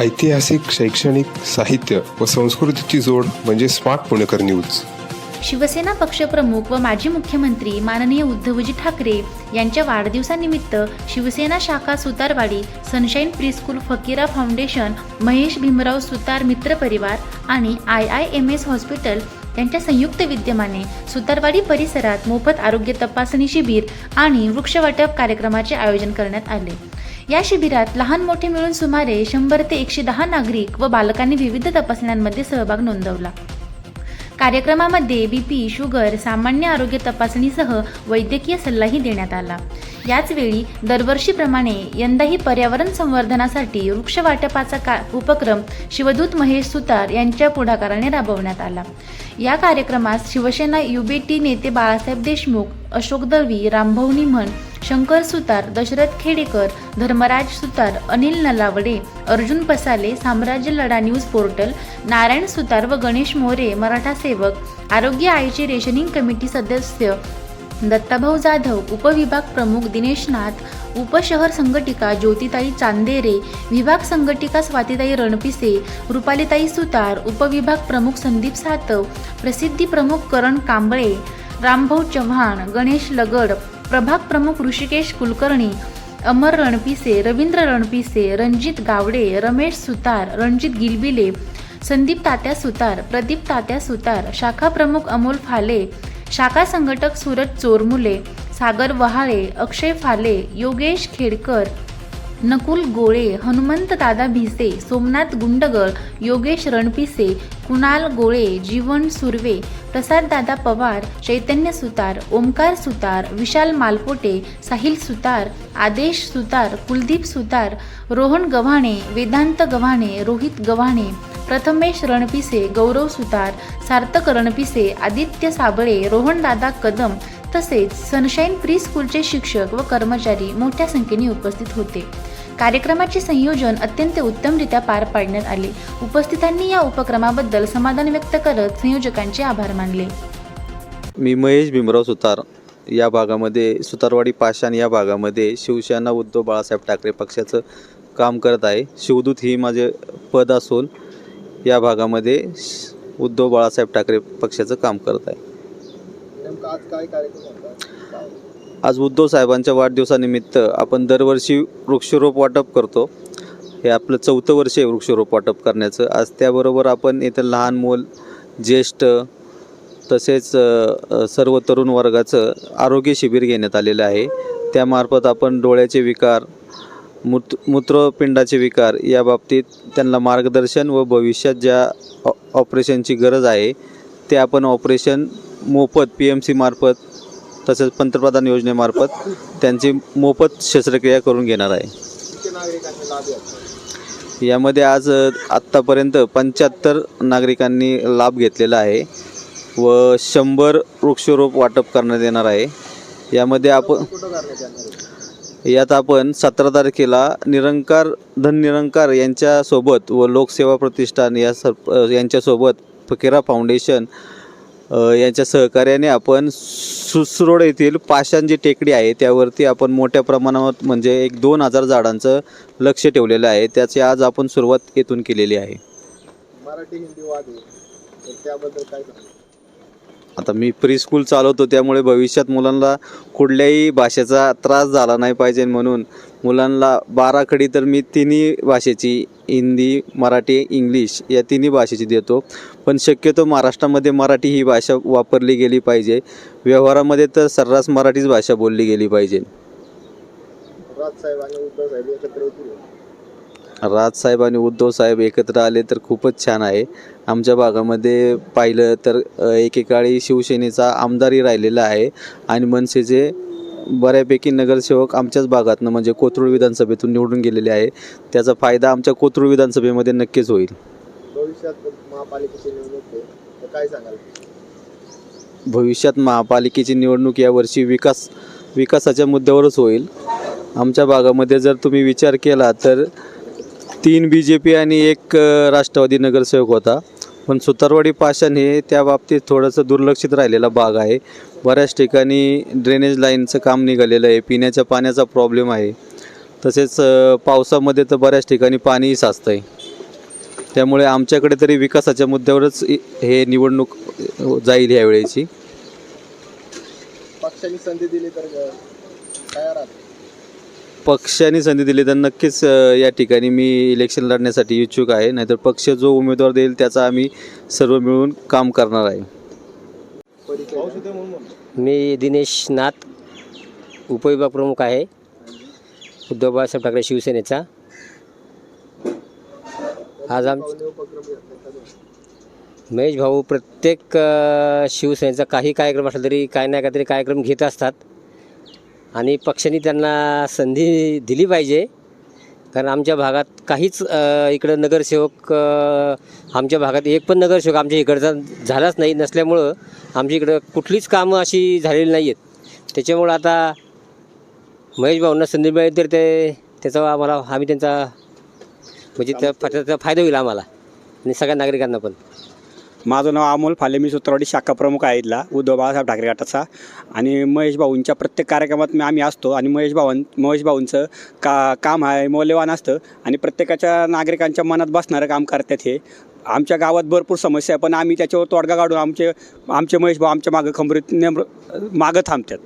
ऐतिहासिक शैक्षणिक साहित्य व संस्कृतीची जोड म्हणजे स्मार्ट पुणेकर न्यूज. शिवसेना पक्षप्रमुख व माजी मुख्यमंत्री माननीय उद्धवजी ठाकरे यांच्या वाढदिवसानिमित्त शिवसेना शाखा Sutarwadi sunshine preschool Fakira foundation Mahesh Bhimrao सुतार मित्र परिवार आणि I I M S hospital यांच्या संयुक्त विद्यमाने सुतारवाडी परिसरात मोफत आरोग्य तपासणी शिबिर आणि वृक्षवाटप कार्यक्रमाचे आयोजन करण्यात आले. या शिबिरात लहान मोठे मिळून सुमारे शंभर ते एकशे दहा नागरिक व बालकांनी विविध तपासण्यांमध्ये सहभाग नोंदवला. कार्यक्रमामध्ये बीपी शुगर सामान्य आरोग्य तपासणीसह वैद्यकीय सल्लाही देण्यात आला. याचवेळी दरवर्षीप्रमाणे यंदाही पर्यावरण संवर्धनासाठी वृक्षवाटपाचा का उपक्रम शिवदूत महेश सुतार यांच्या पुढाकाराने राबवण्यात आला. या कार्यक्रमास शिवसेना युबीटी नेते बाळासाहेब देशमुख अशोक दळवी रामभाऊ म्हण शंकर सुतार दशरथ खेडेकर धर्मराज सुतार अनिल नलावडे अर्जुन पसाले साम्राज्य लढा न्यूज पोर्टल नारायण सुतार व गणेश मोरे मराठा सेवक आरोग्य आईचे रेशनिंग कमिटी सदस्य दत्ताभाऊ जाधव उपविभाग प्रमुख दिनेश नाथ उपशहर संघटिका ज्योतिताई चांदेरे विभाग संघटिका स्वातीताई रणपिसे रुपालीताई सुतार उपविभाग प्रमुख संदीप सातव प्रसिद्धी प्रमुख करण कांबळे रामभाऊ चव्हाण गणेश लगड प्रभाग प्रमुख ऋषिकेश कुलकर्णी अमर रणपिसे रवींद्र रणपिसे रणजित गावडे रमेश सुतार रणजित गिलबिले संदीप तात्या सुतार प्रदीप तात्या सुतार शाखा प्रमुख अमोल फाले शाखा संघटक सूरज चोरमुले सागर वहाळे अक्षय फाले योगेश खेडकर नकुल गोळे हनुमंत दादा भिसे सोमनाथ गुंडगळ योगेश रणपिसे कुणाल गोळे जीवन सुर्वे प्रसाददादा पवार चैतन्य सुतार ओमकार सुतार विशाल मालपोटे साहिल सुतार आदेश सुतार कुलदीप सुतार रोहन गव्हाणे वेदांत गव्हाणे रोहित गव्हाणे प्रथमेश रणपिसे गौरव सुतार सार्थक रणपिसे आदित्य साबळे रोहनदादा कदम तसेच सनशाईन प्री स्कूलचे शिक्षक व कर्मचारी मोठ्या संख्येने उपस्थित होते. कार्यक्रमाचे संयोजन अत्यंत उत्तमरित्या पार पाडण्यात आले. उपस्थितांनी या उपक्रमाबद्दल समाधान व्यक्त करत संयोजकांचे आभार मानले. मी महेश भीमराव सुतार. या भागामध्ये सुतारवाडी पाषाण या भागामध्ये शिवसेना उद्धव बाळासाहेब ठाकरे पक्षाचं काम करत आहे. शिवदूत ही माझे पद असून या भागामध्ये श- उद्धव बाळासाहेब ठाकरे पक्षाचं काम करत आहे. आज उद्धव साहेबांच्या वाढदिवसानिमित्त आपण दरवर्षी वृक्षरोप वाटप करतो. हे आपलं चौथं वर्ष आहे वृक्षरोप वाटप करण्याचं. आज त्याबरोबर आपण इथं लहान मूल ज्येष्ठ तसेच सर्व तरुण वर्गाचं आरोग्य शिबिर घेण्यात आलेलं आहे. त्यामार्फत आपण डोळ्याचे विकार मूत मूत्रपिंडाचे विकार या बाबतीत त्यांना मार्गदर्शन व भविष्यात ज्या ऑ ऑपरेशनची गरज आहे ते आपण ऑपरेशन मोफत पी एम सीमार्फत तसेच पंतप्रधान योजनेमार्फत त्यांची मोफत शस्त्रक्रिया करून घेणार आहे. यामध्ये आज आत्तापर्यंत पंच्याहत्तर नागरिकांनी लाभ घेतलेला आहे व शंभर वृक्षरोप वाटप करण्यात येणार आहे. यामध्ये आपण यात आपण सतरा तारखेला निरंकार धन निरंकार यांच्यासोबत व लोकसेवा प्रतिष्ठान या सर यांच्यासोबत फकीरा फाउंडेशन यांच्या सहकार्याने आपण सुसरोड येथील पाषाण जी टेकडी आहे त्यावरती आपण मोठ्या प्रमाणावर म्हणजे एक दोन हजार झाडांचं लक्ष ठेवलेलं आहे. त्याची आज आपण सुरुवात येथून केलेली आहे. मराठी हिंदी वाद आहे. तर त्याबद्दल काय सांगू आता मी प्री स्कूल चालवतो त्यामुळे भविष्यात मुलांना कुठल्याही भाषेचा त्रास झाला नाही पाहिजे म्हणून मुलांना बाराखडी तर मी तिन्ही भाषेची हिंदी मराठी इंग्लिश या तिन्ही भाषेची देतो. पण शक्यतो महाराष्ट्रामध्ये मराठी ही भाषा वापरली गेली पाहिजे. व्यवहारामध्ये तर सर्रास मराठीच भाषा बोलली गेली पाहिजे. राजसाहेब आणि उद्धव साहेब एकत्र आणि उद्धव साहेब एकत्र आले तर खूपच छान आहे. आमच्या भागामध्ये पाहिलं तर एकेकाळी शिवसेनेचा आमदारही राहिलेला आहे. आणि मनसेचे बऱ्यापैकी नगरसेवक आमच्याच भागातनं म्हणजे कोथरूड विधानसभेतून निवडून गेलेले आहे. त्याचा फायदा आमच्या कोथरूड विधानसभेमध्ये नक्कीच होईल. भविष्यात महापालिकेची निवडणूक आहे. तर काय सांगाल? भविष्यात महापालिकेची निवडणूक यावर्षी विकास विकासाच्या मुद्द्यावरच होईल. आमच्या भागामध्ये जर तुम्ही विचार केला तर तीन बी जे पी आणि एक राष्ट्रवादी नगरसेवक होता. पण सुतारवाडी पाषाण हे त्या बाबतीत थोडंसं दुर्लक्षित राहिलेला भाग आहे. बऱ्याच ठिकाणी ड्रेनेज लाईनचं काम निघालेलं आहे. पिण्याच्या पाण्याचा प्रॉब्लेम आहे. तसेच पावसामध्ये तर बऱ्याच ठिकाणी पाणीही साचतं आहे त्यामुळे आमच्याकडे तरी विकासाच्या मुद्द्यावरच हे निवडणूक जाईल यावेळेची. पक्षाने संधी दिली तर तयार पक्षाने संधी दिली तर नक्कीच या ठिकाणी मी इलेक्शन लढण्यासाठी इच्छुक आहे. नाहीतर पक्ष जो उमेदवार देईल त्याचा आम्ही सर्व मिळून काम करणार आहे. मी दिनेश नाथ उपविभाग प्रमुख आहे. उद्धव बाळासाहेब ठाकरे शिवसेनेचा. आज आम महेश भाऊ प्रत्येक शिवसेनेचा काही कार्यक्रम असला तरी काय नाही काहीतरी कार्यक्रम घेत असतात. आणि पक्षाने त्यांना संधी दिली पाहिजे. कारण आमच्या भागात काहीच इकडं नगरसेवक आमच्या भागात एक पण नगरसेवक आमच्या इकडचा झालाच नाही नसल्यामुळं आमच्या इकडं कुठलीच कामं अशी झालेली नाही आहेत त्याच्यामुळं आता महेश भाऊंना संधी मिळेल तर ते त्याचा आम्हाला आम्ही त्यांचा म्हणजे त्या त्याचा फायदा होईल आम्हाला. आणि सगळ्या नागरिकांना पण. माझं नाव अमोल फाले मी सूत्रवाडी शाखा प्रमुख आहे इथला उद्धव बाळासाहेब ठाकरे गटाचा. आणि महेश भाऊंच्या प्रत्येक कार्यक्रमात मी आम्ही असतो. आणि महेश भाऊं महेश भाऊंचं का काम आहे मौल्यवान असतं. आणि प्रत्येकाच्या नागरिकांच्या मनात बसणारं काम करतात हे. आमच्या गावात भरपूर समस्या आहे पण आम्ही त्याच्यावर तोडगा काढून आमचे आमचे महेश भाऊ आमच्या मागं खंबरीत नेम मागं थांबतात.